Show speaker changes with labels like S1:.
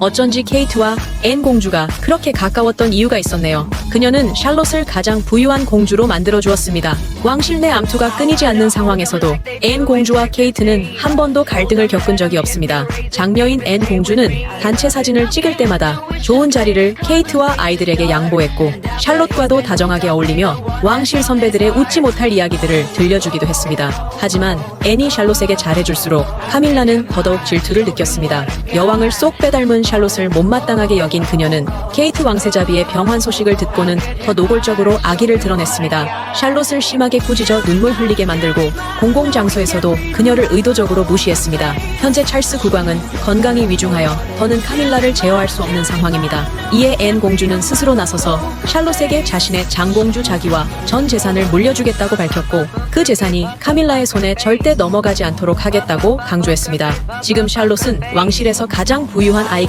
S1: 어쩐지 케이트와 앤 공주가 그렇게 가까웠던 이유가 있었네요. 그녀는 샬롯을 가장 부유한 공주로 만들어 주었습니다. 왕실 내 암투가 끊이지 않는 상황에서도 앤 공주와 케이트는 한 번도 갈등을 겪은 적이 없습니다. 장녀인 앤 공주는 단체 사진을 찍을 때마다 좋은 자리를 케이트와 아이들에게 양보했고 샬롯과도 다정하게 어울리며 왕실 선배들의 웃지 못할 이야기들을 들려주기도 했습니다. 하지만 앤이 샬롯에게 잘해줄수록 카밀라는 더더욱 질투를 느꼈습니다. 여왕을 쏙 빼닮은 샬롯을 못마땅하게 여긴 그녀는 케이트 왕세자비의 병환 소식을 듣고 는 더 노골적으로 악의를 드러냈습니다. 샬롯을 심하게 꾸짖어 눈물 흘리게 만들고 공공 장소에서도 그녀를 의도적으로 무시했습니다. 현재 찰스 국왕은 건강이 위중하여 더는 카밀라를 제어할 수 없는 상황입니다. 이에 앤 공주는 스스로 나서서 샬롯에게 자신의 장공주 자기와 전 재산을 물려주겠다고 밝혔고 그 재산이 카밀라의 손에 절대 넘어가지 않도록 하겠다고 강조했습니다. 지금 샬롯은 왕실에서 가장 부유한 아이